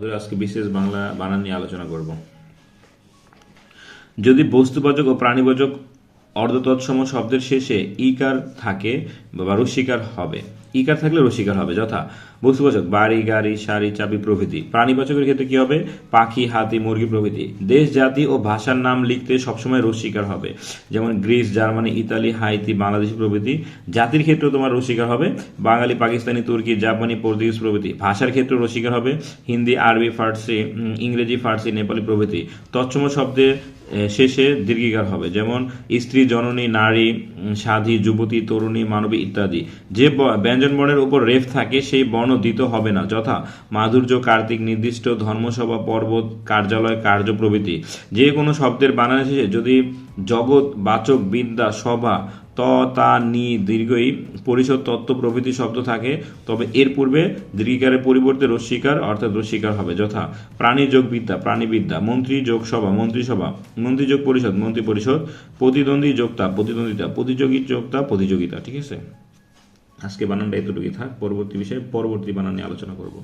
বন্ধুরা আজকে বিশেষ বাংলা বানান নিয়ে আলোচনা করব। যদি বস্তুবাচক ও প্রাণীবাচক অর্ধতৎসম শব্দের শেষে ইকার থাকে বা রস্বীকার হবে। ইকার থাকলে রস্বীকার হবে, যথা। বস্তুবাচক, বাড়ি, গাড়ি শাড়ি চাবি প্রভৃতি। প্রাণীবাচকের ক্ষেত্রে কি হবে? পাখি, হাতি, মুরগি প্রভৃতি। দেশ, জাতি ও ভাষার নাম লিখতে সবসময় রস্বীকার হবে। যেমন Greece, Germany, Italy, Haiti, Bangladesh প্রভৃতি। জাতির ক্ষেত্রেও তোমার রস্বীকার হবে। বাঙালি, পাকিস্তানি, তুর্কি, জাপানি, পর্তুগিজ প্রভৃতি। ভাষার ক্ষেত্রে রস্বীকার হবে। হিন্দি, আরবি, ফার্সি ইংরেজি, ফার্সি, নেপালি প্রভৃতি। তৎসম শব্দে শেষে দীর্ঘিকার হবে। যেমন স্ত্রী জননী, নারী সাধী, যুবতী, তরুণী, মানবী ইত্যাদি। যে ব্যঞ্জনবর্ণের ব্যঞ্জন বর্ণের উপর রেফ থাকে, সেই বর্ণ দিত হবে না। যথা মাধুর্য, কার্তিক, নির্দিষ্ট ধর্মসভা, পর্বত, কার্যালয় কার্য প্রভৃতি যে কোনো শব্দের বানান শেষে যদি জগৎ বাচক বিদ্যা, সভা ত তা নি দীর্ঘই পরিষদ তত্ত্ব প্রভৃতি শব্দ থাকে, তবে এর পূর্বে দীর্ঘিকারের পরিবর্তে রস্বীকার অর্থাৎ রস্বীকার হবে, যথা। প্রাণী যোগবিদ্যা প্রাণীবিদ্যা মন্ত্রী যোগ সভা মন্ত্রিসভা মন্ত্রী যোগ পরিষদ মন্ত্রী পরিষদ প্রতিদ্বন্দ্বী যোগতা প্রতিদ্বন্দ্বিতা প্রতিযোগী যোগতা প্রতিযোগিতা, ঠিক আছে? আজকে বানানটা এতটুকুই থাক, পরবর্তী বিষয়ে পরবর্তী বানান নিয়ে আলোচনা করব।